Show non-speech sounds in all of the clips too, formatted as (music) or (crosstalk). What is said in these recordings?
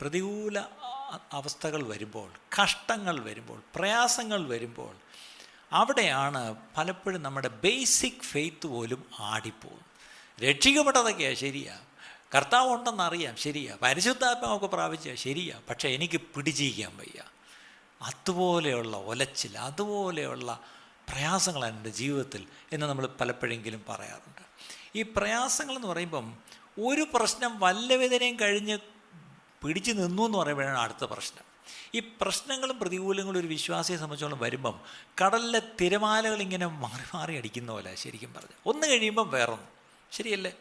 പ്രതികൂല അവസ്ഥകൾ വരുമ്പോൾ കഷ്ടങ്ങൾ വരുമ്പോൾ പ്രയാസങ്ങൾ വരുമ്പോൾ അവിടെയാണ് പലപ്പോഴും നമ്മുടെ ബേസിക് ഫെയ്ത്ത് പോലും ആടിപ്പോകും. രക്ഷിക്കപ്പെട്ടതൊക്കെയാണ് ശരിയാണ് കർത്താവ് ഉണ്ടെന്നറിയാം ശരിയാ. പരിശുദ്ധാത്മാവൊക്കെ പ്രാപിച്ച ശരിയാ. പക്ഷേ എനിക്ക് പിടിച്ചിരിക്കാൻ വയ്യ. അതുപോലെയുള്ള ഒലച്ചിൽ അതുപോലെയുള്ള പ്രയാസങ്ങളാണ് എന്റെ ജീവിതത്തിൽ എന്ന് നമ്മൾ പലപ്പോഴെങ്കിലും പറയാറുണ്ട്. ഈ പ്രയാസങ്ങൾ എന്ന് പറയുമ്പം ഒരു പ്രശ്നം വല്ലവിധനയും കഴിഞ്ഞ് പിടിച്ചു നിന്നു എന്ന് പറയുമ്പോഴാണ് അടുത്ത പ്രശ്നം. ഈ പ്രശ്നങ്ങളും പ്രതികൂലങ്ങളും ഒരു വിശ്വാസിയെ സംബന്ധിച്ചോളം വരുമ്പം കടലിലെ തിരമാലകൾ ഇങ്ങനെ മാറി മാറി അടിക്കുന്ന പോലെ ശരിക്കും പറഞ്ഞു. ഒന്ന് കഴിയുമ്പം വേറൊന്ന്. ശരിയല്ലേ?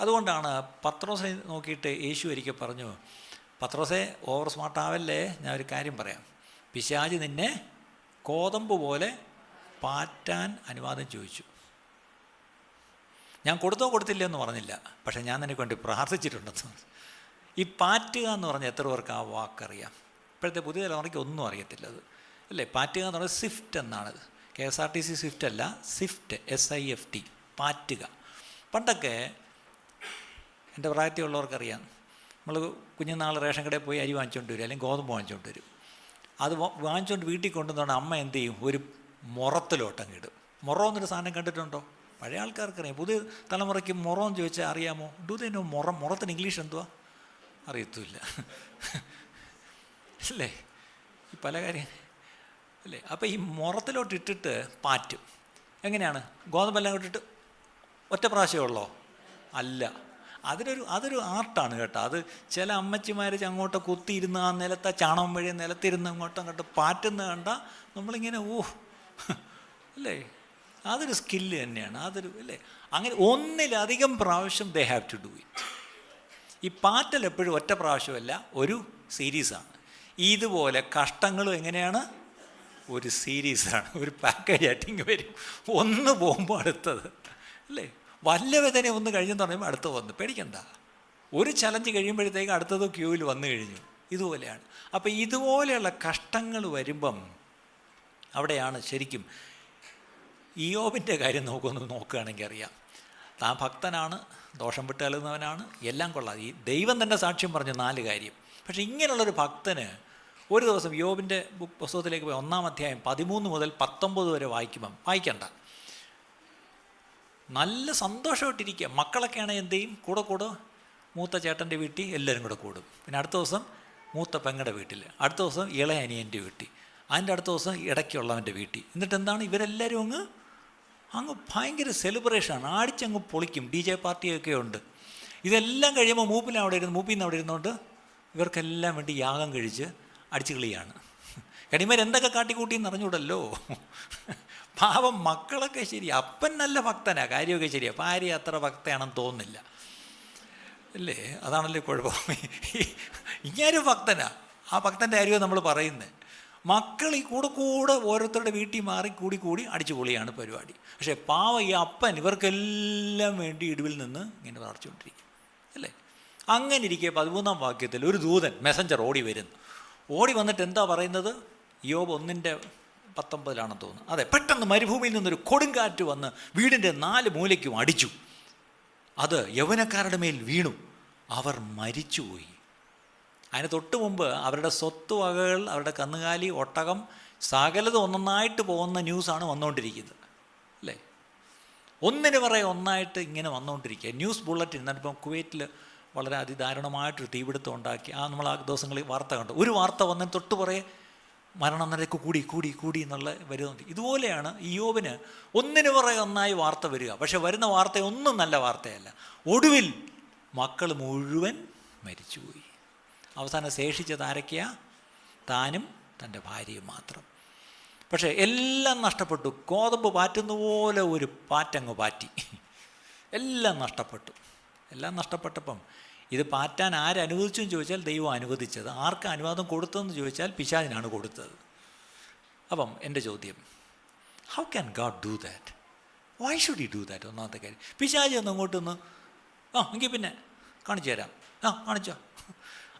അതുകൊണ്ടാണ് പത്രോസെ നോക്കിയിട്ട് യേശു ഒരിക്കൽ പറഞ്ഞു പത്രോസെ ഓവർ സ്മാർട്ട് ആവല്ലേ? ഞാൻ ഒരു കാര്യം പറയാം. പിശാജ് നിന്നെ കോതമ്പ് പോലെ പാറ്റാൻ അനുവാദം ചോദിച്ചു. ഞാൻ കൊടുത്തോ കൊടുത്തില്ല എന്ന് പറഞ്ഞില്ല. പക്ഷേ ഞാൻ നിനക്ക് വേണ്ടി പ്രാർത്ഥിച്ചിട്ടുണ്ടെന്ന്. ഈ പാറ്റുക എന്ന് പറഞ്ഞാൽ എത്ര പേർക്ക് ആ വാക്കറിയാം? ഇപ്പോഴത്തെ പുതിയ തലമുറയ്ക്ക് ഒന്നും അറിയത്തില്ല അത്. അല്ലേ? പാറ്റുക എന്ന് പറഞ്ഞാൽ swift എന്നാണത് K S R T C swift അല്ല swift S I F T പാറ്റുക. പണ്ടൊക്കെ എന്റെ പ്രായത്തിലുള്ളവർക്കറിയാം നമ്മൾ കുഞ്ഞുനാൾ റേഷൻ കടയിൽ പോയി അരി വാങ്ങിച്ചുകൊണ്ട് വരും അല്ലെങ്കിൽ ഗോതമ്പ് വാങ്ങിച്ചുകൊണ്ട് വരും. അത് വാങ്ങിച്ചുകൊണ്ട് വീട്ടിൽ കൊണ്ടുവന്നുകൊണ്ട് അമ്മ എന്ത് ചെയ്യും? ഒരു മുറത്തിലോട്ടം കിടും മുറം എന്നൊരു സാധനം കണ്ടിട്ടുണ്ടോ? പഴയ ആൾക്കാർക്കറിയാം. പുതിയ തലമുറയ്ക്ക് മുറം ചോദിച്ചാൽ അറിയാമോ? ഡു ദേ നോ മുറം? മുറത്തിന് ഇംഗ്ലീഷ് എന്തുവാ? അറിയത്തുമില്ല. അല്ലേ? ഈ പല കാര്യം അല്ലേ? അപ്പോൾ ഈ മുറത്തിലോട്ട് ഇട്ടിട്ട് പാറ്റും. എങ്ങനെയാണ്? ഗോതമ്പെല്ലാം ഇട്ടിട്ട് ഒറ്റ പ്രാവശ്യമേ അല്ല. അതിനൊരു അതൊരു ആർട്ടാണ് കേട്ടോ. അത് ചില അമ്മച്ചിമാർ അങ്ങോട്ട് കുത്തിയിരുന്ന് ആ നിലത്തെ ചാണകം വഴി നിലത്തിരുന്ന് അങ്ങോട്ടും അങ്ങോട്ട് പാറ്റുന്ന കണ്ട നമ്മളിങ്ങനെ ഓ അല്ലേ? അതൊരു സ്കില്ല് തന്നെയാണ്. അതൊരു അല്ലേ? അങ്ങനെ ഒന്നിലധികം പ്രാവശ്യം they have to do it ഈ പാറ്റൽ എപ്പോഴും ഒറ്റ പ്രാവശ്യമല്ല ഒരു സീരീസാണ്. ഇതുപോലെ കഷ്ടങ്ങളും എങ്ങനെയാണ്? ഒരു സീരീസാണ്. ഒരു പാക്കേജ് ആയിട്ടിങ് വരും. ഒന്ന് പോകുമ്പോൾ അടുത്തത്. അല്ലേ? വല്ല വേദന ഒന്ന് കഴിഞ്ഞെന്ന് പറയുമ്പോൾ അടുത്ത് വന്നു. പേടിക്കണ്ട. ഒരു ചലഞ്ച് കഴിയുമ്പോഴത്തേക്ക് അടുത്തത് ക്യൂവിൽ വന്നു കഴിഞ്ഞു. ഇതുപോലെയാണ്. അപ്പോൾ ഇതുപോലെയുള്ള കഷ്ടങ്ങൾ വരുമ്പം അവിടെയാണ് ശരിക്കും ഇയോബിന്റെ കാര്യം നമുക്കൊന്ന് നോക്കുകയാണെങ്കിൽ അറിയാം. താൻ ഭക്തനാണ് ദോഷം വിട്ടലുന്നവനാണ് എല്ലാം കൊള്ളാം. ഈ ദൈവം തന്നെ സാക്ഷ്യം പറഞ്ഞ നാല് കാര്യം. പക്ഷേ ഇങ്ങനെയുള്ളൊരു ഭക്തന് ഒരു ദിവസം യോബിന്റെ ബുക്ക് പുസ്തകത്തിലേക്ക് പോയി ഒന്നാം അധ്യായം പതിമൂന്ന് മുതൽ പത്തൊമ്പത് വരെ വായിക്കുമ്പം വായിക്കണ്ട. നല്ല സന്തോഷമായിട്ടിരിക്കുക. മക്കളൊക്കെയാണ് എന്ത് ചെയ്യും? കൂടെ കൂടെ മൂത്ത ചേട്ടന്റെ വീട്ടിൽ എല്ലാവരും കൂടെ കൂടും. പിന്നെ അടുത്ത ദിവസം മൂത്ത പെങ്ങളുടെ വീട്ടിൽ അടുത്ത ദിവസം ഇളയ അനിയന്റെ വീട്ടിൽ അതിന്റെ അടുത്ത ദിവസം ഇടയ്ക്കുള്ളവന്റെ വീട്ടിൽ. എന്നിട്ട് എന്താണ്? ഇവരെല്ലാവരും അങ്ങ് അങ്ങ് ഭയങ്കര സെലിബ്രേഷനാണ് ആടിച്ചങ്ങ് പൊളിക്കും. ഡി ജെ പാർട്ടിയൊക്കെ ഉണ്ട്. ഇതെല്ലാം കഴിയുമ്പോൾ മൂപ്പിൽ അവിടെ ഇരുന്ന് മൂപ്പിൽ നിന്ന് അവിടെ ഇരുന്നുകൊണ്ട് ഇവർക്കെല്ലാം വേണ്ടി യാഗം കഴിച്ച് അടിച്ചു കളിയാണ്. കടിമേൽ എന്തൊക്കെ കാട്ടിക്കൂട്ടി എന്ന് അറിഞ്ഞൂടല്ലോ? പാവം മക്കളൊക്കെ ശരി. അപ്പൻ നല്ല ഭക്തനാണ് കാര്യമൊക്കെ ശരിയാണ് ഭാര്യ അത്ര ഭക്തയാണെന്ന് തോന്നുന്നില്ല. അല്ലേ? അതാണല്ലേ കുഴപ്പം. ഇങ്ങനെ ഭക്തനാ. ആ ഭക്തന്റെ കാര്യമോ നമ്മൾ പറയുന്നത് മക്കൾ ഈ കൂടെ കൂടെ ഓരോരുത്തരുടെ വീട്ടിൽ മാറി കൂടി കൂടി അടിച്ചു പൊളിയാണ് പരിപാടി. പക്ഷേ പാവ ഈ അപ്പൻ ഇവർക്കെല്ലാം വേണ്ടി ഇടിവിൽ നിന്ന് ഇങ്ങനെ പ്രാർത്ഥിച്ചുകൊണ്ടിരിക്കും അല്ലേ? അങ്ങനെ ഇരിക്കെ പതിമൂന്നാം വാക്യത്തിൽ ഒരു ദൂതൻ മെസ്സഞ്ചർ ഓടി വരുന്നു. ഓടി വന്നിട്ട് എന്താ പറയുന്നത്? യോബ് ഒന്നിന്റെ പത്തൊമ്പതിലാണെന്ന് തോന്നുന്നു. അതെ പെട്ടെന്ന് മരുഭൂമിയിൽ നിന്നൊരു കൊടുങ്കാറ്റ് വന്ന് വീടിന്റെ നാല് മൂലയ്ക്കും അടിച്ചു. അത് യൗവനക്കാരുടെ മേൽ വീണു. അവർ മരിച്ചുപോയി. അതിന് തൊട്ട് മുമ്പ് അവരുടെ സ്വത്ത് വകകൾ അവരുടെ കന്നുകാലി ഒട്ടകം സകലത് ഒന്നൊന്നായിട്ട് പോകുന്ന ന്യൂസാണ് വന്നുകൊണ്ടിരിക്കുന്നത്. അല്ലേ? ഒന്നിന് പറയെ ഒന്നായിട്ട് ഇങ്ങനെ വന്നുകൊണ്ടിരിക്കുക. ന്യൂസ് ബുള്ളറ്റിൻ എന്നിട്ടിപ്പം കുവൈറ്റിൽ വളരെ അതിദാരുണമായിട്ടൊരു തീപിടുത്തം ഉണ്ടാക്കി. ആ നമ്മൾ ആ ദിവസങ്ങളിൽ വാർത്ത കണ്ടു. ഒരു വാർത്ത വന്നതിന് തൊട്ട് പറയെ മരണം നിരക്ക് കൂടി കൂടി കൂടി എന്നുള്ള വരുന്നുണ്ട് ഇതുപോലെയാണ് ഈ യോബിന് ഒന്നിന് പുറകെ ഒന്നായി വാർത്ത വരിക. പക്ഷെ വരുന്ന വാർത്ത ഒന്നും നല്ല വാർത്തയല്ല. ഒടുവിൽ മക്കൾ മുഴുവൻ മരിച്ചുപോയി. അവസാനം ശേഷിച്ചത് ആരൊക്കെയാ? താനും തന്റെ ഭാര്യയും മാത്രം. പക്ഷേ എല്ലാം നഷ്ടപ്പെട്ടു. കോതമ്പ് പാറ്റുന്ന പോലെ ഒരു പാറ്റങ്ങ് പാറ്റി. എല്ലാം നഷ്ടപ്പെട്ടു. എല്ലാം നഷ്ടപ്പെട്ടപ്പം ഇത് പാറ്റാൻ ആരനുവദിച്ചു ചോദിച്ചാൽ ദൈവം അനുവദിച്ചത്. ആർക്ക് അനുവാദം കൊടുത്തതെന്ന് ചോദിച്ചാൽ പിശാചിനാണ് കൊടുത്തത്. അപ്പം എന്റെ ചോദ്യം how can God do that why should he do that ഒന്നാമത്തെ കാര്യം. പിശാചി ഒന്ന് അങ്ങോട്ടൊന്ന് ആ എങ്കിൽ പിന്നെ കാണിച്ചു തരാം ആ കാണിച്ചോ.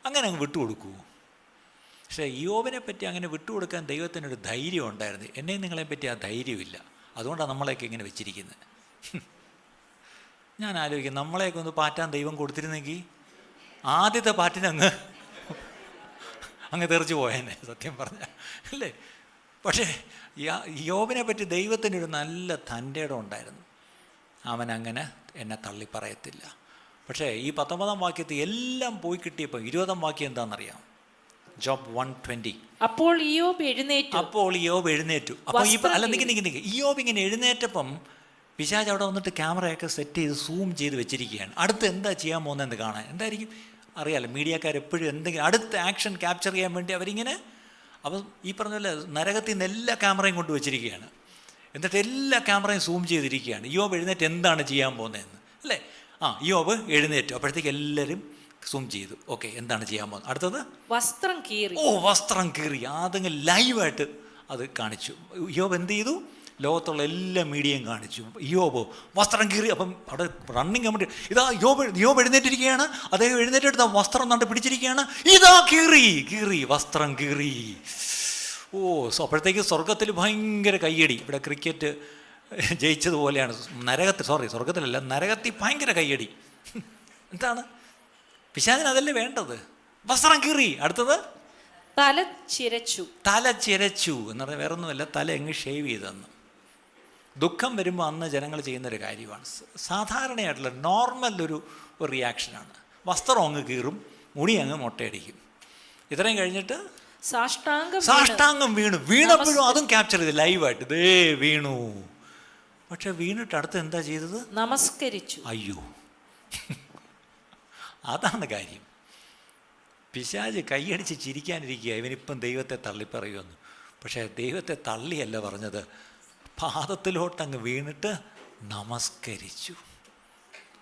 അങ്ങനെ അങ്ങ് വിട്ടുകൊടുക്കൂ. പക്ഷേ യോബിനെ പറ്റി അങ്ങനെ വിട്ടുകൊടുക്കാൻ ദൈവത്തിനൊരു ധൈര്യം ഉണ്ടായിരുന്നു. എന്നെയും നിങ്ങളെ പറ്റി ആ ധൈര്യമില്ല. അതുകൊണ്ടാണ് നമ്മളെയൊക്കെ ഇങ്ങനെ വെച്ചിരിക്കുന്നത്. ഞാൻ ആലോചിക്കും നമ്മളെയൊക്കെ ഒന്ന് പാറ്റാൻ ദൈവം കൊടുത്തിരുന്നെങ്കിൽ ആദ്യത്തെ പാറ്റിനങ്ങ് അങ്ങ് തെറിച്ചു പോയേനെ സത്യം പറഞ്ഞ. അല്ലേ? പക്ഷേ യോബിനെ പറ്റി ദൈവത്തിനൊരു നല്ല തന്റെ ഇടം ഉണ്ടായിരുന്നു. അവൻ അങ്ങനെ എന്നെ തള്ളി പറയത്തില്ല പക്ഷേ ഈ പത്തൊമ്പതാം വാക്യത്തിൽ എല്ലാം പോയി കിട്ടിയപ്പോൾ ഇരുപതാം വാക്യം എന്താണെന്നറിയാം? ജോബ് വൺ ട്വന്റി അപ്പോൾ ഇയോബ് എഴുന്നേറ്റു. അപ്പോൾ ഇയോബ് എഴുന്നേറ്റു. അപ്പോൾ ഈ അല്ല നിൽക്കി നിൽക്കി നിൽക്കി ഇയോബ് ഇങ്ങനെ എഴുന്നേറ്റപ്പം പിശാജ് അവിടെ വന്നിട്ട് ക്യാമറയൊക്കെ സെറ്റ് ചെയ്ത് സൂം ചെയ്ത് വെച്ചിരിക്കുകയാണ്. അടുത്ത് എന്താ ചെയ്യാൻ പോകുന്നതെന്ന് കാണാൻ? എന്തായിരിക്കും? അറിയാലോ മീഡിയക്കാർ എപ്പോഴും എന്തെങ്കിലും അടുത്ത ആക്ഷൻ ക്യാപ്ചർ ചെയ്യാൻ വേണ്ടി അവരിങ്ങനെ അപ്പം ഈ പറഞ്ഞ പോലെ നരകത്തിൽ നിന്ന് എല്ലാ ക്യാമറയും കൊണ്ട് വെച്ചിരിക്കുകയാണ്. എന്നിട്ട് എല്ലാ ക്യാമറയും സൂം ചെയ്തിരിക്കുകയാണ്. യോബ് എഴുന്നേറ്റ് എന്താണ് ചെയ്യാൻ പോകുന്നതെന്ന്. അല്ലേ? ആ യോബ് എഴുന്നേറ്റു. അപ്പോഴത്തേക്ക് എല്ലാവരും സൂം ചെയ്തു. ഓക്കെ എന്താണ് ചെയ്യാൻ പോകുന്നത്? അടുത്തത്? വസ്ത്രം കീറി. ഓ വസ്ത്രം കീറി. ആദ്യം ലൈവായിട്ട് അത് കാണിച്ചു. യോബ് എന്ത് ചെയ്തു? ലോകത്തുള്ള എല്ലാ മീഡിയയും കാണിച്ചു. യോബ് വസ്ത്രം കീറി. അപ്പം അവിടെ റണ്ണിങ് കമ്മിറ്റി ഇതാ യോബ് യോബ് എഴുന്നേറ്റിരിക്കുകയാണ്. അദ്ദേഹം എഴുന്നേറ്റെടുത്ത വസ്ത്രം കണ്ട് പിടിച്ചിരിക്കുകയാണ്. ഇതാ കീറി. കീറി വസ്ത്രം കീറി. ഓ സോ അപ്പോഴത്തേക്ക് സ്വർഗത്തിൽ ഭയങ്കര കയ്യടി. ഇവിടെ ക്രിക്കറ്റ് (laughs) ജയിച്ചതുപോലെയാണ് നരകത്തിൽ സോറി സ്വർഗത്തിലല്ല നരകത്തിൽ ഭയങ്കര കയ്യടി. എന്താണ്? പിശാചിന് അതല്ലേ വേണ്ടത്? വസ്ത്രം കീറി. അടുത്തത്? തല ചിരച്ചു. തല ചിരച്ചു എന്ന് പറഞ്ഞാൽ വേറെ ഒന്നുമല്ല തല എങ്ങ് ഷേവ് ചെയ്തെന്ന് ദുഃഖം വരുമ്പോൾ അന്ന് ജനങ്ങൾ ചെയ്യുന്നൊരു കാര്യമാണ്. സാധാരണയായിട്ടുള്ള നോർമൽ ഒരു റിയാക്ഷനാണ് വസ്ത്രം അങ്ങ് കീറും മുടി അങ്ങ് മുട്ടയടിക്കും. ഇത്രയും കഴിഞ്ഞിട്ട് സാഷ്ടാംഗം സാഷ്ടാംഗം വീണു. വീണപ്പോഴും അതും ക്യാപ്ചർ ചെയ്ത്. ലൈവായിട്ട് ദേ വീണു. പക്ഷെ വീണിട്ട് അടുത്ത് എന്താ ചെയ്തത്? നമസ്കരിച്ചു. അയ്യോ. അതാണ് കാര്യം. പിശാജ് കൈയടിച്ച് ചിരിക്കാനിരിക്കുക ഇവനിപ്പം ദൈവത്തെ തള്ളിപ്പറയുമെന്ന്. പക്ഷേ ദൈവത്തെ തള്ളിയല്ല പറഞ്ഞത്. പാദത്തിലോട്ടങ്ങ് വീണിട്ട് നമസ്കരിച്ചു.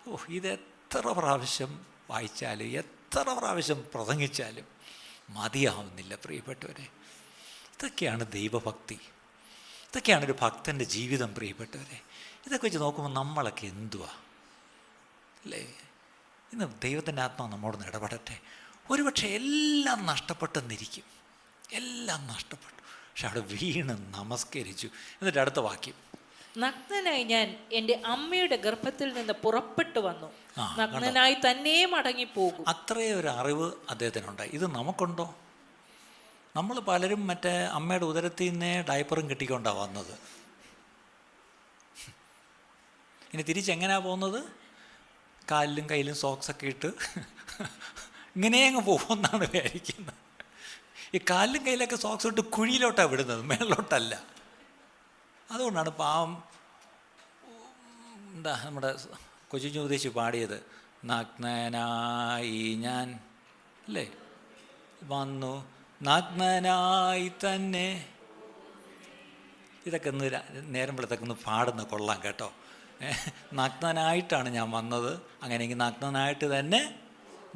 ഓ ഇത് എത്ര പ്രാവശ്യം വായിച്ചാലും എത്ര പ്രാവശ്യം പ്രസംഗിച്ചാലും മതിയാവുന്നില്ല പ്രിയപ്പെട്ടവരെ. ഇതൊക്കെയാണ് ദൈവഭക്തി. ഇതൊക്കെയാണ് ഒരു ഭക്തന്റെ ജീവിതം പ്രിയപ്പെട്ടവരെ. ഇതൊക്കെ വെച്ച് നോക്കുമ്പോൾ നമ്മളൊക്കെ എന്തുവാ? അല്ലേ? ഇന്ന് ദൈവത്തിന്റെ ആത്മാവ് നമ്മോടൊന്ന് ഇടപെടട്ടെ. ഒരുപക്ഷെ എല്ലാം നഷ്ടപ്പെട്ടെന്നിരിക്കും. എല്ലാം നഷ്ടപ്പെട്ടു. പക്ഷെ അവിടെ വീണ് നമസ്കരിച്ചു. എന്നിട്ട് അടുത്ത വാക്യം. നഗ്നനായി ഞാൻ എന്റെ അമ്മയുടെ ഗർഭത്തിൽ നിന്ന് പുറപ്പെട്ടു വന്നു. നഗ്നനായി തന്നെ മടങ്ങി പോകും അത്രയും ഒരു അറിവ് അദ്ദേഹത്തിനുണ്ടായി. ഇത് നമുക്കുണ്ടോ? നമ്മൾ പലരും മറ്റേ അമ്മയുടെ ഉദരത്തിൽ നിന്നേ ഡയപ്പറും കിട്ടിക്കൊണ്ടാണ് വന്നത്. ഇനി തിരിച്ചെങ്ങനെയാണ് പോകുന്നത്? കാലിലും കയ്യിലും സോക്സൊക്കെ ഇട്ട് ഇങ്ങനെ അങ്ങ് പോകുമെന്നാണ് വിചാരിക്കുന്നത്. ഈ കാലിലും കയ്യിലൊക്കെ സോക്സ് ഇട്ട് കുഴിയിലോട്ടാണ് വിടുന്നത് മേളിലോട്ടല്ല. അതുകൊണ്ടാണ് പാവം എന്താ നമ്മുടെ കൊച്ചു ജ്യോതിഷി പാടിയത് നഗ്നനായി ഞാൻ അല്ലേ? വന്നു നഗ്നനായി തന്നെ. ഇതൊക്കെ ഒന്ന് നേരം വെളുത്തൊക്കെ ഒന്ന് പാടുന്ന കൊള്ളാം കേട്ടോ. നഗ്നനായിട്ടാണ് ഞാൻ വന്നത്. അങ്ങനെയെങ്കിൽ നഗ്നനായിട്ട് തന്നെ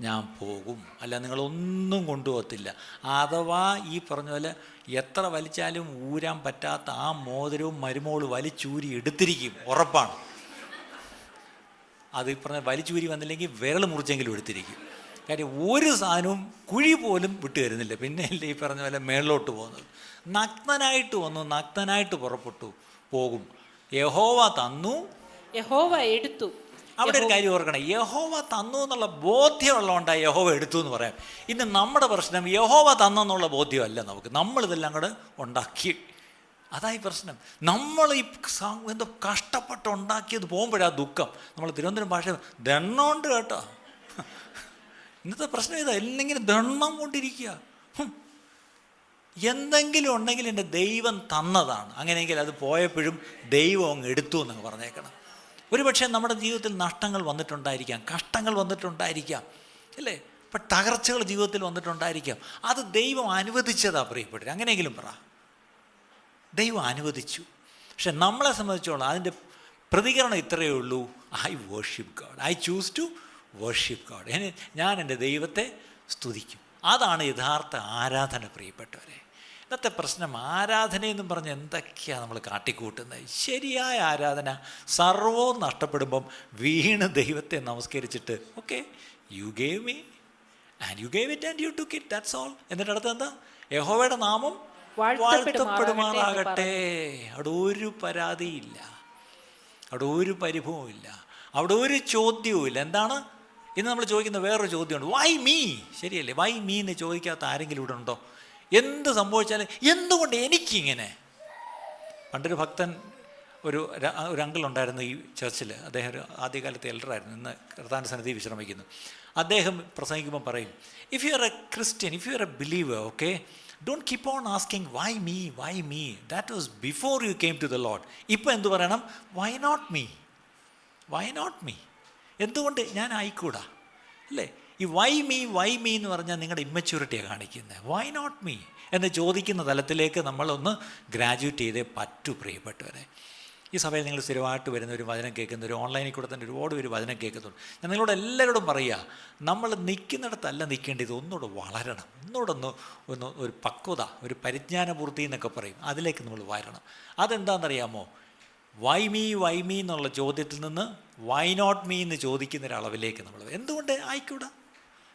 ഞാൻ പോകും. അല്ല നിങ്ങളൊന്നും കൊണ്ടുപോകത്തില്ല. അഥവാ ഈ പറഞ്ഞ പോലെ എത്ര വലിച്ചാലും ഊരാൻ പറ്റാത്ത ആ മോതിരവും മരുമോൾ വലിച്ചൂരി എടുത്തിരിക്കും. ഉറപ്പാണ്. അത് ഈ പറഞ്ഞ വലിച്ചൂരി വന്നില്ലെങ്കിൽ വിരൽ മുറിച്ചെങ്കിലും എടുത്തിരിക്കും. കാര്യം ഒരു സാധനവും കുഴി പോലും വിട്ടു തരുന്നില്ല. പിന്നെ അല്ലേ ഈ പറഞ്ഞ പോലെ മേളിലോട്ട് പോകുന്നത്. നഗ്നനായിട്ട് വന്നു നഗ്നനായിട്ട് പുറപ്പെട്ടു പോകും. യഹോവ തന്നു. യഹോവ എടുത്തു. അവിടെ ഒരു കാര്യം ഓർക്കണം. യഹോവ തന്നു എന്നുള്ള ബോധ്യമുള്ളതുകൊണ്ടാണ് യഹോവ എടുത്തു എന്ന് പറയാം. ഇന്ന് നമ്മുടെ പ്രശ്നം യഹോവ തന്നെന്നുള്ള ബോധ്യമല്ല നമുക്ക്. നമ്മളിതെല്ലാം കൂടെ ഉണ്ടാക്കി. അതായി പ്രശ്നം. നമ്മൾ ഈ എന്തോ കഷ്ടപ്പെട്ട് ഉണ്ടാക്കിയത് പോകുമ്പോഴാണ് ദുഃഖം. നമ്മൾ തിരുവനന്തപുരം ഭാഷ ദണ്ണോണ്ട് കേട്ടോ. ഇന്നത്തെ പ്രശ്നം ഇതാ എന്തെങ്കിലും ദണ്ണം കൊണ്ടിരിക്കുക. എന്തെങ്കിലും ഉണ്ടെങ്കിൽ എന്റെ ദൈവം തന്നതാണ്. അങ്ങനെയെങ്കിൽ അത് പോയപ്പോഴും ദൈവം അങ്ങ് എടുത്തു എന്നങ്ങ് പറഞ്ഞേക്കണം. ഒരുപക്ഷെ നമ്മുടെ ജീവിതത്തിൽ നഷ്ടങ്ങൾ വന്നിട്ടുണ്ടായിരിക്കാം കഷ്ടങ്ങൾ വന്നിട്ടുണ്ടായിരിക്കാം അല്ലേ? ഇപ്പം തകർച്ചകൾ ജീവിതത്തിൽ വന്നിട്ടുണ്ടായിരിക്കാം. അത് ദൈവം അനുവദിച്ചതാ പ്രിയപ്പെട്ടത് അങ്ങനെയെങ്കിലും പറ. ദൈവം അനുവദിച്ചു. പക്ഷെ നമ്മളെ സംബന്ധിച്ചോളം അതിന്റെ പ്രതികരണം ഇത്രയേ ഉള്ളൂ. I worship God I choose to worship God എന്നെ ഞാൻ എന്റെ ദൈവത്തെ സ്തുതിക്കും. അതാണ് യഥാർത്ഥ ആരാധന പ്രിയപ്പെട്ടവരെ. ഇന്നത്തെ പ്രശ്നം ആരാധനയെന്നും പറഞ്ഞ് എന്തൊക്കെയാണ് നമ്മൾ കാട്ടിക്കൂട്ടുന്നത്? ശരിയായ ആരാധന സർവവും നഷ്ടപ്പെടുമ്പം വീണ് ദൈവത്തെ നമസ്കരിച്ചിട്ട് okay you gave me and you gave it and you took it that's all എന്നിട്ട് അടുത്ത് എന്താ? യഹോവയുടെ നാമം വാഴ്ത്തപ്പെടുമാറാകട്ടെ. അവിടെ ഒരു പരാതിയില്ല. അവിടെ ഒരു പരിഭവമില്ല അവിടെ ഒരു ചോദ്യവും ഇല്ല എന്താണ്? ഇന്ന് നമ്മൾ ചോദിക്കുന്ന വേറൊരു ചോദ്യമുണ്ട്. വൈ മീ ശരിയല്ലേ? വൈ മീ എന്ന് ചോദിക്കാത്ത ആരെങ്കിലും ഇവിടെ ഉണ്ടോ? എന്ത് സംഭവിച്ചാലും എന്തുകൊണ്ട് എനിക്കിങ്ങനെ? പണ്ടൊരു ഭക്തൻ ഒരു ഒരു അങ്കിൾ ഉണ്ടായിരുന്നു ഈ ചർച്ചിൽ അദ്ദേഹം ഒരു ആദ്യകാലത്തെ എൽഡറായിരുന്നു ഇന്ന് കർത്താൻ സന്നിധി വിശ്രമിക്കുന്നു. അദ്ദേഹം പ്രസംഗിക്കുമ്പോൾ പറയും if you are a Christian if you are a believer okay don't keep on asking why me why me that was before you came to the lord ഇപ്പോൾ എന്ത് പറയണം? Why not me why not me എന്തുകൊണ്ട് ഞാൻ ആയിക്കൂടാ? അല്ലേ? ഈ Y me why me എന്ന് പറഞ്ഞാൽ നിങ്ങളുടെ ഇമ്മച്യൂരിറ്റിയാണ് കാണിക്കുന്നത് വൈ നോട്ട് മീ എന്ന് ചോദിക്കുന്ന തലത്തിലേക്ക് നമ്മളൊന്ന് ഗ്രാജുവേറ്റ് ചെയ്തേ പറ്റൂ പ്രിയപ്പെട്ടവരെ. ഈ സഭയിൽ നിങ്ങൾ സ്ഥിരമായിട്ട് വരുന്ന ഒരു വചനം കേൾക്കുന്ന ഒരു ഓൺലൈനിൽ കൂടെ തന്നെ ഒരുപാട് പേര് വചനം കേൾക്കുന്നുണ്ട്. ഞാൻ നിങ്ങളോട് എല്ലാവരോടും പറയുക നമ്മൾ നിൽക്കുന്നിടത്തല്ല നിൽക്കേണ്ടത് ഒന്നുകൂടെ വളരണം. ഒന്നുകൂടെ ഒന്ന് ഒന്ന് ഒരു പക്വത ഒരു പരിജ്ഞാനപൂർത്തി എന്നൊക്കെ പറയും. അതിലേക്ക് നമ്മൾ വരണം. അതെന്താണെന്നറിയാമോ? വൈമീ വൈമീ എന്നുള്ള ചോദ്യത്തിൽ നിന്ന് വൈ നോട്ട് മീ എന്ന് ചോദിക്കുന്ന ഒരളവിലേക്ക് നമ്മൾ എന്തുകൊണ്ട് ആയിക്കൂടാ?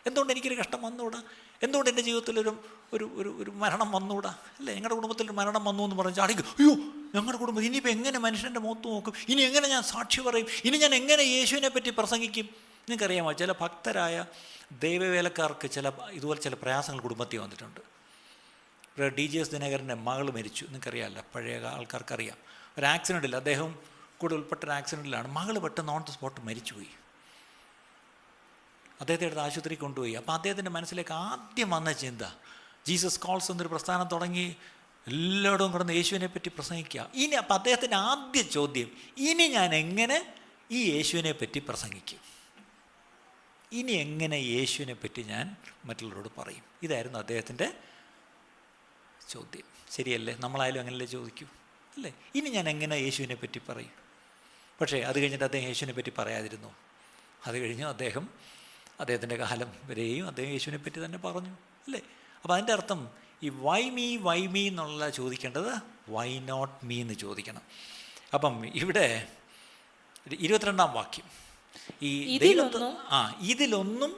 എന്തുകൊണ്ട് എനിക്കൊരു കഷ്ടം വന്നുകൂടാ എന്തുകൊണ്ട് എന്റെ ജീവിതത്തിലൊരു ഒരു ഒരു ഒരു മരണം വന്നുകൂടാ അല്ലേ? ഞങ്ങളുടെ കുടുംബത്തിൽ ഒരു മരണം വന്നു എന്ന് പറഞ്ഞാൽ അടിക്കും അയ്യോ ഞങ്ങളുടെ കുടുംബം ഇനിയിപ്പോൾ എങ്ങനെ മനുഷ്യന്റെ മുഖത്ത് നോക്കും? ഇനി എങ്ങനെ ഞാൻ സാക്ഷി പറയും? ഇനി ഞാൻ എങ്ങനെ യേശുവിനെ പറ്റി പ്രസംഗിക്കും? നിങ്ങൾക്കറിയാമോ ചില ഭക്തരായ ദൈവവേലക്കാർക്ക് ചില ഇതുപോലെ ചില പ്രയാസങ്ങൾ കുടുംബത്തിൽ വന്നിട്ടുണ്ട്. ഡി ജി എസ് ദിനകരന്റെ മകൾ മരിച്ചു. നിങ്ങൾക്കറിയാമല്ലോ പഴയ ആൾക്കാർക്കറിയാം. ഒരു ആക്സിഡന്റിൽ അദ്ദേഹം കൂടെ ഉൾപ്പെട്ട ഒരു ആക്സിഡന്റിലാണ് മകൾ പെട്ടെന്ന് ഓൺ ദ സ്പോട്ട് മരിച്ചുപോയി. അദ്ദേഹത്തെ എടുത്ത് ആശുപത്രി കൊണ്ടുപോയി. അപ്പോൾ അദ്ദേഹത്തിന്റെ മനസ്സിലേക്ക് ആദ്യം വന്ന ചിന്ത ജീസസ് കോൾസ് എന്നൊരു പ്രസ്ഥാനം തുടങ്ങി എല്ലായിടവും കിടന്ന് യേശുവിനെ പറ്റി പ്രസംഗിക്കുക. ഇനി അപ്പം അദ്ദേഹത്തിന്റെ ആദ്യ ചോദ്യം ഇനി ഞാൻ എങ്ങനെ ഈ യേശുവിനെ പറ്റി പ്രസംഗിക്കും? ഇനി എങ്ങനെ യേശുവിനെ പറ്റി ഞാൻ മറ്റുള്ളവരോട് പറയും? ഇതായിരുന്നു അദ്ദേഹത്തിന്റെ ചോദ്യം. ശരിയല്ലേ? നമ്മളായാലും അങ്ങനെയല്ലേ ചോദിക്കൂ അല്ലേ? ഇനി ഞാൻ എങ്ങനെ യേശുവിനെ പറ്റി പറയും? പക്ഷേ അത് കഴിഞ്ഞിട്ട് അദ്ദേഹം യേശുവിനെ പറ്റി പറയാതിരുന്നു. അത് കഴിഞ്ഞ് അദ്ദേഹം അദ്ദേഹത്തിന്റെ കാലം വരെയും അദ്ദേഹം യേശുവിനെ പറ്റി തന്നെ പറഞ്ഞു അല്ലേ? അപ്പോൾ അതിന്റെ അർത്ഥം ഈ വൈ മീ വൈ മീ എന്നുള്ള ചോദിക്കേണ്ടത് വൈ നോട്ട് മീ എന്ന് ചോദിക്കണം. അപ്പം ഇവിടെ ഇരുപത്തിരണ്ടാം വാക്യം. ഈ ആ ഇതിലൊന്നും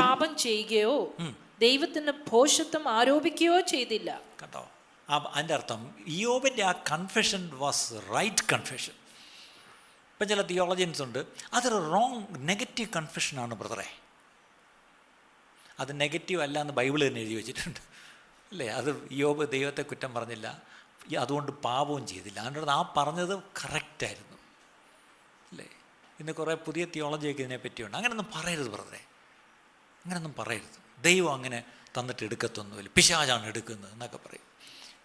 പാപം ചെയ്യുകയോ ദൈവത്തിന് ഭോഷത്വം ആരോപിക്കുകയോ ചെയ്തില്ല. കേട്ടോ അതിന്റെ അർത്ഥം ഇയോബിന്റെ ആ കൺഫെഷൻ വാസ് റൈറ്റ് കൺഫെഷൻ ഇപ്പം ചില തിയോളജിയൻസ് ഉണ്ട്. അതൊരു റോങ് നെഗറ്റീവ് കൺഫ്യൂഷനാണ് ബ്രദറെ അത് നെഗറ്റീവ് അല്ല എന്ന് ബൈബിൾ തന്നെ എഴുതി വെച്ചിട്ടുണ്ട്. അല്ലേ? അത് യോബ് ദൈവത്തെ കുറ്റം പറഞ്ഞില്ല. അതുകൊണ്ട് പാപവും ചെയ്തില്ല. അതുകൊണ്ട് ആ പറഞ്ഞത് കറക്റ്റായിരുന്നു അല്ലേ? ഇന്ന് കുറേ പുതിയ തിയോളജിയൊക്കെ ഇതിനെ പറ്റിയുണ്ട് അങ്ങനെയൊന്നും പറയരുത് ബ്രദറെ അങ്ങനെയൊന്നും പറയരുത്. ദൈവം അങ്ങനെ തന്നിട്ട് എടുക്കത്തൊന്നുമില്ല. പിശാചാണ് എടുക്കുന്നത് എന്നൊക്കെ പറയും.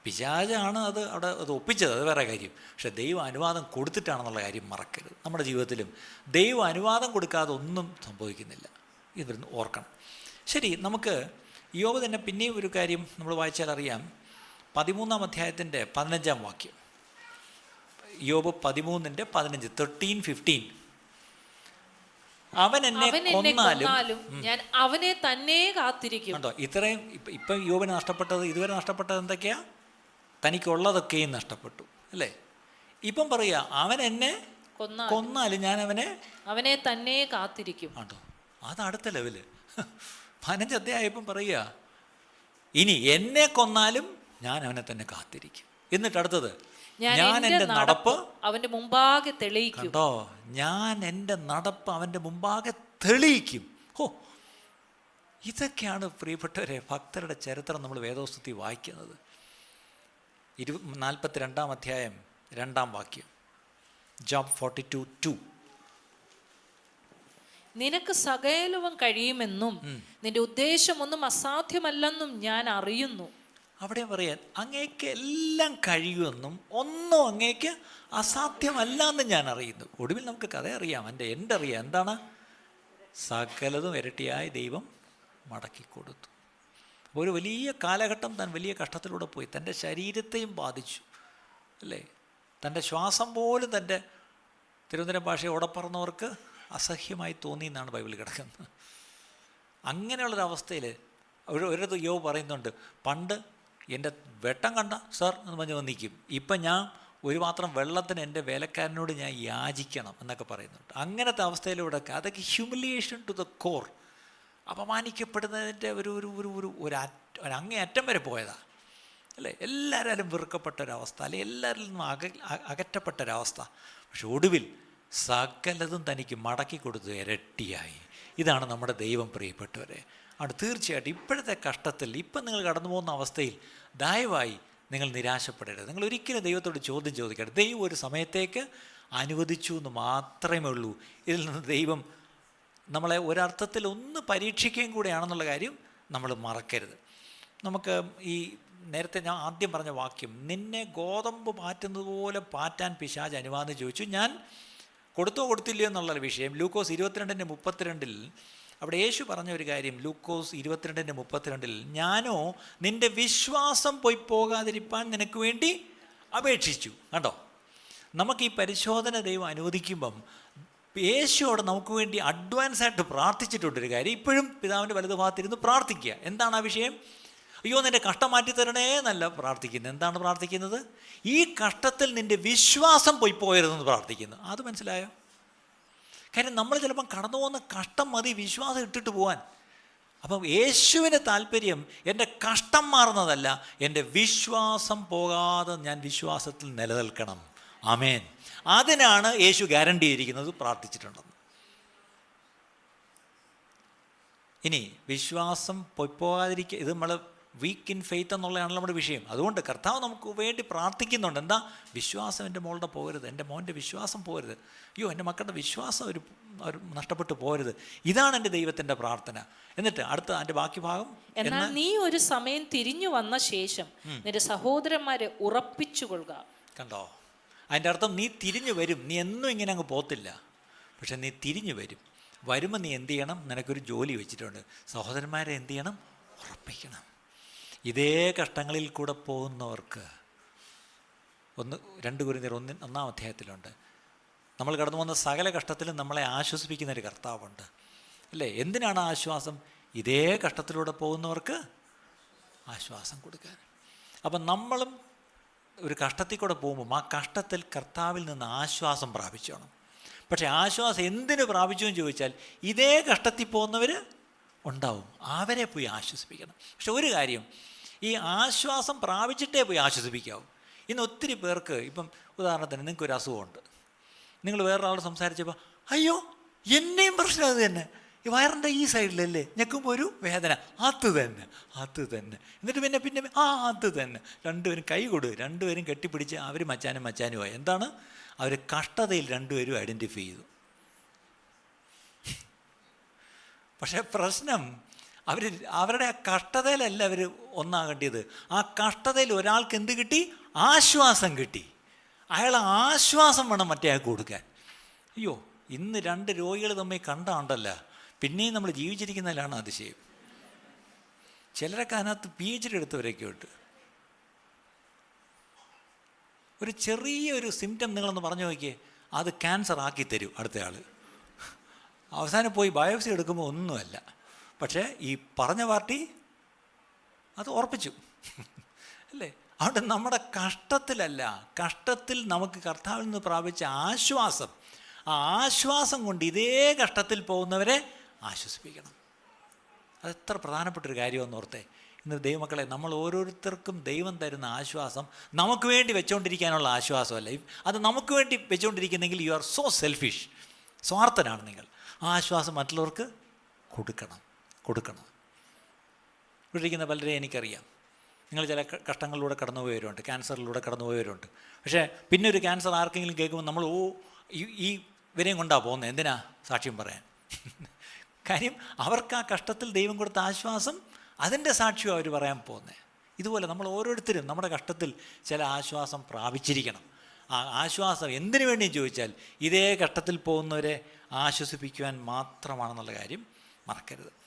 പിശാചാണ് അത് അവിടെ അത് ഒപ്പിച്ചത് അത് വേറെ കാര്യം. പക്ഷെ ദൈവം അനുവാദം കൊടുത്തിട്ടാണെന്നുള്ള കാര്യം മറക്കരുത്. നമ്മുടെ ജീവിതത്തിലും ദൈവം അനുവാദം കൊടുക്കാതെ ഒന്നും സംഭവിക്കുന്നില്ല. ഇതൊന്ന് ഓർക്കണം. ശരി നമുക്ക് യോബ് തന്നെ പിന്നെയും ഒരു കാര്യം നമ്മൾ വായിച്ചാൽ അറിയാം. പതിമൂന്നാം അധ്യായത്തിന്റെ പതിനഞ്ചാം വാക്യം. യോബ് പതിമൂന്നിന്റെ പതിനഞ്ച് തേർട്ടീൻ ഫിഫ്റ്റീൻ അവൻ എന്നെ കൊന്നാലും ഞാൻ അവനെ തന്നെ കാത്തിരിക്കും. ഇത്രയും ഇപ്പം യോബിന് നഷ്ടപ്പെട്ടത് ഇതുവരെ നഷ്ടപ്പെട്ടത് എന്തൊക്കെയാ? തനിക്കുള്ളതൊക്കെയും നഷ്ടപ്പെട്ടു അല്ലേ? ഇപ്പം പറയുക അവൻ എന്നെ കൊന്നാലും. ഞാൻ അവനെ അവനെ തന്നെ കാത്തിരിക്കും. ആട്ടോ അത് അടുത്ത ലെവൽ. പതിനഞ്ച് അധ്യായപ്പം പറയുക ഇനി എന്നെ കൊന്നാലും ഞാൻ അവനെ തന്നെ കാത്തിരിക്കും. എന്നിട്ട് അടുത്തത് ഞാൻ എന്റെ നടപ്പ് അവന്റെ മുമ്പാകെ തെളിയിക്കും. കേട്ടോ ഞാൻ എന്റെ നടപ്പ് അവന്റെ മുമ്പാകെ തെളിയിക്കും. ഓ ഇതൊക്കെയാണ് പ്രിയപ്പെട്ടവരെ ഭക്തരുടെ ചരിത്രം നമ്മൾ വേദോസ്തുതി വായിക്കുന്നത്. ഇരു നാൽപ്പത്തി രണ്ടാം അധ്യായം രണ്ടാം വാക്യം. Job forty to. ടു നിനക്ക് സകലവും കഴിയുമെന്നും നിന്റെ ഉദ്ദേശമൊന്നും അസാധ്യമല്ലെന്നും ഞാൻ അറിയുന്നു. അവിടെ പറയാൻ അങ്ങേക്ക് എല്ലാം കഴിയുമെന്നും ഒന്നും അങ്ങേക്ക് അസാധ്യമല്ല എന്ന് ഞാൻ അറിയുന്നു. ഒടുവിൽ നമുക്ക് കഥ അറിയാം. എന്റെ എന്റെ അറിയാം എന്താണ്? സകലതും ഇരട്ടിയായ ദൈവം മടക്കി കൊടുത്തു. ഒരു വലിയ കാലഘട്ടം താൻ വലിയ കഷ്ടത്തിലൂടെ പോയി. തന്റെ ശരീരത്തെയും ബാധിച്ചു അല്ലേ? തന്റെ ശ്വാസം പോലും തന്റെ തിരുവനന്തപുരം ഭാഷയെ ഉടപ്പറന്നവർക്ക് അസഹ്യമായി തോന്നി എന്നാണ് ബൈബിളിൽ കിടക്കുന്നത്. അങ്ങനെയുള്ളൊരവസ്ഥയിൽ ഒരു ഒരു യോ പറയുന്നുണ്ട് പണ്ട് എന്റെ വെട്ടം കണ്ട സർ എന്ന് പറഞ്ഞ് വന്നിക്കും ഇപ്പം ഞാൻ ഒരു മാത്രം വെള്ളത്തിന് എന്റെ വേലക്കാരനോട് ഞാൻ യാചിക്കണം എന്നൊക്കെ പറയുന്നുണ്ട്. അങ്ങനത്തെ അവസ്ഥയിലൂടെ അതൊക്കെ ഹ്യൂമിലിയേഷൻ ടു ദ കോർ അപമാനിക്കപ്പെടുന്നതിന്റെ ഒരു ഒരു ഒരു ഒരു ഒരു അറ്റ ഒരു അങ്ങേ അറ്റം വരെ പോയതാ. അല്ലേ? എല്ലാവരും വെറുക്കപ്പെട്ട ഒരവസ്ഥ അല്ലെ? എല്ലാവരിൽ നിന്നും അക അകറ്റപ്പെട്ട ഒരവസ്ഥ പക്ഷെ ഒടുവിൽ സകലതും തനിക്ക് മടക്കി കൊടുത്ത് ഇരട്ടിയായി. ഇതാണ് നമ്മുടെ ദൈവം പ്രിയപ്പെട്ടവരെ. ആണ് തീർച്ചയായിട്ടും ഇപ്പോഴത്തെ കഷ്ടത്തിൽ ഇപ്പം നിങ്ങൾ കടന്നു പോകുന്ന അവസ്ഥയിൽ ദയവായി നിങ്ങൾ നിരാശപ്പെടരുത്. നിങ്ങൾ ഒരിക്കലും ദൈവത്തോട് ചോദ്യം ചോദിക്കരുത്. ദൈവം ഒരു സമയത്തേക്ക് അനുവദിച്ചു എന്ന് മാത്രമേ ഉള്ളൂ. ഇതിൽ നിന്ന് ദൈവം നമ്മളെ ഒരർത്ഥത്തിൽ ഒന്ന് പരീക്ഷിക്കുകയും കൂടെയാണെന്നുള്ള കാര്യം നമ്മൾ മറക്കരുത്. നമുക്ക് ഈ നേരത്തെ ഞാൻ ആദ്യം പറഞ്ഞ വാക്യം നിന്നെ ഗോതമ്പ് പാറ്റുന്നത് പോലെ പാറ്റാൻ പിശാജ് അനുവാദം ചോദിച്ചു. ഞാൻ കൊടുത്തോ കൊടുത്തില്ലയോ എന്നുള്ള വിഷയം. ലൂക്കോസ് ഇരുപത്തിരണ്ടിന്റെ മുപ്പത്തിരണ്ടിൽ അവിടെ യേശു പറഞ്ഞ ഒരു കാര്യം ലൂക്കോസ് ഇരുപത്തിരണ്ടിന്റെ മുപ്പത്തിരണ്ടിൽ ഞാനോ നിന്റെ വിശ്വാസം പോയി പോകാതിരിപ്പാൻ നിനക്ക് വേണ്ടി അപേക്ഷിച്ചു. കണ്ടോ? നമുക്ക് ഈ പരിശോധന ദൈവം അനുവദിക്കുമ്പം യേശുവോട് നമുക്ക് വേണ്ടി അഡ്വാൻസ് ആയിട്ട് പ്രാർത്ഥിച്ചിട്ടുണ്ട് ഒരു കാര്യം. ഇപ്പോഴും പിതാവിന്റെ വലതുഭാഗത്തിരുന്ന് പ്രാർത്ഥിക്കുക. എന്താണ് ആ വിഷയം? അയ്യോ നിന്റെ കഷ്ടം മാറ്റി തരണേ എന്നല്ല പ്രാർത്ഥിക്കുന്നത്. എന്താണ് പ്രാർത്ഥിക്കുന്നത്? ഈ കഷ്ടത്തിൽ നിന്റെ വിശ്വാസം പോയി പോയരുതെന്ന് പ്രാർത്ഥിക്കുന്നു. അത് മനസ്സിലായോ? കാര്യം നമ്മൾ ചിലപ്പം കടന്നു പോകുന്ന കഷ്ടം മതി വിശ്വാസം ഇട്ടിട്ട് പോകാൻ അപ്പം യേശുവിന്റെ താല്പര്യം എന്റെ കഷ്ടം മാറുന്നതല്ല എന്റെ വിശ്വാസം പോകാതെ ഞാൻ വിശ്വാസത്തിൽ നിലനിൽക്കണം. ആമേൻ. അതിനാണ് യേശു ഗ്യാരണ്ടി ചെയ്തിരിക്കുന്നത് പ്രാർത്ഥിച്ചിട്ടുണ്ടെന്ന്. ഇനി വിശ്വാസം പൊയ്പോകാതിരിക്കുക ഇത് നമ്മൾ വീക്ക് ഇൻ ഫെയ്ത്ത് എന്നുള്ളതാണല്ലോ നമ്മുടെ വിഷയം. അതുകൊണ്ട് കർത്താവ് നമുക്ക് വേണ്ടി പ്രാർത്ഥിക്കുന്നുണ്ട്. എന്താ? വിശ്വാസം എന്റെ മോളുടെ പോകരുത്. എന്റെ മോന്റെ വിശ്വാസം പോകരുത്. അയ്യോ എന്റെ മക്കളുടെ വിശ്വാസം ഒരു ഒരു നഷ്ടപ്പെട്ടു പോരുത് ഇതാണ് എന്റെ ദൈവത്തിന്റെ പ്രാർത്ഥന. എന്നിട്ട് അടുത്ത അതിന്റെ ബാക്കി ഭാഗം എന്നാൽ നീ ഒരു സമയം തിരിഞ്ഞു വന്ന ശേഷം നിന്റെ സഹോദരന്മാരെ ഉറപ്പിച്ചു കൊള്ളുക കണ്ടോ? അതിന്റെ അർത്ഥം നീ തിരിഞ്ഞു വരും. നീ എന്നും ഇങ്ങനെ അങ്ങ് പോത്തില്ല. പക്ഷെ നീ തിരിഞ്ഞു വരും. വരുമ്പോൾ നീ എന്ത് ചെയ്യണം? നിനക്കൊരു ജോലി വെച്ചിട്ടുണ്ട്. സഹോദരന്മാരെ എന്ത് ചെയ്യണം? ഉറപ്പിക്കണം. ഇതേ കഷ്ടങ്ങളിൽ കൂടെ പോകുന്നവർക്ക് ഒന്ന് രണ്ട് കുരിന്തർ ഒന്ന് ഒന്നാം അധ്യായത്തിലുണ്ട്. നമ്മൾ കടന്നു പോകുന്ന സകല കഷ്ടത്തിലും നമ്മളെ ആശ്വസിപ്പിക്കുന്ന ഒരു കർത്താവുണ്ട്. അല്ലേ? എന്തിനാണ് ആശ്വാസം? ഇതേ കഷ്ടത്തിലൂടെ പോകുന്നവർക്ക് ആശ്വാസം കൊടുക്കാൻ. അപ്പം നമ്മളും ഒരു കഷ്ടത്തിൽ കൂടെ പോകുമ്പോൾ ആ കഷ്ടത്തിൽ കർത്താവിൽ നിന്ന് ആശ്വാസം പ്രാപിച്ചോണം പക്ഷേ ആശ്വാസം എന്തിനു പ്രാപിച്ചു എന്ന് ചോദിച്ചാൽ ഇതേ കഷ്ടത്തിൽ പോകുന്നവർ ഉണ്ടാവും. അവരെ പോയി ആശ്വസിപ്പിക്കണം. പക്ഷെ ഒരു കാര്യം ഈ ആശ്വാസം പ്രാപിച്ചിട്ടേ പോയി ആശ്വസിപ്പിക്കാവും. ഇന്ന് ഒത്തിരി പേർക്ക് ഇപ്പം ഉദാഹരണത്തിന് നിങ്ങൾക്ക് ഒരു അസുഖമുണ്ട്. നിങ്ങൾ വേറൊരാളോട് സംസാരിച്ചപ്പോൾ അയ്യോ എന്നെയും പ്രശ്നം അത് തന്നെ. ഈ വയറിന്റെ ഈ സൈഡിലല്ലേ? ഞെക്കുമ്പോൾ ഒരു വേദന. അത് തന്നെ അത് തന്നെ. എന്നിട്ട് പിന്നെ പിന്നെ ആ അത് തന്നെ. രണ്ടുപേരും കൈ കൊടു രണ്ടുപേരും കെട്ടിപ്പിടിച്ച് അവർ മച്ചാനും മച്ചാനുമായി എന്താണ്? അവർ കഷ്ടതയിൽ രണ്ടുപേരും ഐഡന്റിഫൈ ചെയ്തു. പക്ഷേ പ്രശ്നം അവർ അവരുടെ ആ കഷ്ടതയിലല്ല അവർ ഒന്നാകേണ്ടത്. ആ കഷ്ടതയിൽ ഒരാൾക്ക് എന്ത് കിട്ടി? ആശ്വാസം കിട്ടി. അയാൾ ആശ്വാസം വേണം മറ്റേ ആൾക്ക് കൊടുക്കാൻ. അയ്യോ ഇന്ന് രണ്ട് രോഗികൾ തമ്മിൽ കണ്ടാണ്ടല്ല. പിന്നെയും നമ്മൾ ജീവിച്ചിരിക്കുന്നതിലാണ് അതിശയം. ചിലരൊക്കെ അതിനകത്ത് പി എച്ച് ഡി എടുത്തവരൊക്കെ ഉണ്ട്. ഒരു ചെറിയ ഒരു സിംറ്റം നിങ്ങളൊന്ന് പറഞ്ഞു നോക്കിയേ അത് ക്യാൻസർ ആക്കി തരും അടുത്തയാൾ അവസാനം പോയി ബയോപ്സി എടുക്കുമ്പോൾ ഒന്നുമല്ല. പക്ഷേ ഈ പറഞ്ഞ പാർട്ടി അത് ഉറപ്പിച്ചു. അല്ലേ? അതുകൊണ്ട് നമ്മുടെ കഷ്ടത്തിലല്ല കഷ്ടത്തിൽ നമുക്ക് കർത്താവിൽ നിന്ന് പ്രാപിച്ച ആശ്വാസം. ആ ആശ്വാസം കൊണ്ട് ഇതേ കഷ്ടത്തിൽ പോകുന്നവരെ ആശ്വസിപ്പിക്കണം. അതെത്ര പ്രധാനപ്പെട്ടൊരു കാര്യമെന്ന് ഓർത്തെ. ഇന്ന് ദൈവമക്കളെ നമ്മൾ ഓരോരുത്തർക്കും ദൈവം തരുന്ന ആശ്വാസം നമുക്ക് വേണ്ടി വെച്ചുകൊണ്ടിരിക്കാനുള്ള ആശ്വാസമല്ല. അത് നമുക്ക് വേണ്ടി വെച്ചുകൊണ്ടിരിക്കുന്നെങ്കിൽ യു ആർ സോ സെൽഫിഷ് സ്വാർത്ഥനാണ് നിങ്ങൾ. ആ ആശ്വാസം മറ്റുള്ളവർക്ക് കൊടുക്കണം. കൊടുക്കണം. ഇവിടെ പലരെയും പലരെ എനിക്കറിയാം. നിങ്ങൾ ചില കഷ്ടങ്ങളിലൂടെ കടന്നു പോയവരുണ്ട് ക്യാൻസറിലൂടെ കടന്നു പോയവരുണ്ട് പക്ഷേ പിന്നെ ഒരു ക്യാൻസർ ആർക്കെങ്കിലും കേൾക്കുമ്പോൾ നമ്മൾ ഓ ഈ ഇവരെയും കൊണ്ടാണ് പോകുന്നത്? എന്തിനാ? സാക്ഷ്യം പറയാൻ. കാര്യം അവർക്ക് ആ കഷ്ടത്തിൽ ദൈവം കൊടുത്ത ആശ്വാസം അതിന്റെ സാക്ഷ്യം അവർ പറയാൻ പോകുന്നത് ഇതുപോലെ നമ്മൾ ഓരോരുത്തരും നമ്മുടെ കഷ്ടത്തിൽ ചില ആശ്വാസം പ്രാപിച്ചിരിക്കണം. ആ ആശ്വാസം എന്തിനു വേണ്ടിയും ചോദിച്ചാൽ ഇതേ കഷ്ടത്തിൽ പോകുന്നവരെ ആശ്വസിപ്പിക്കുവാൻ മാത്രമാണെന്നുള്ള കാര്യം മറക്കരുത്.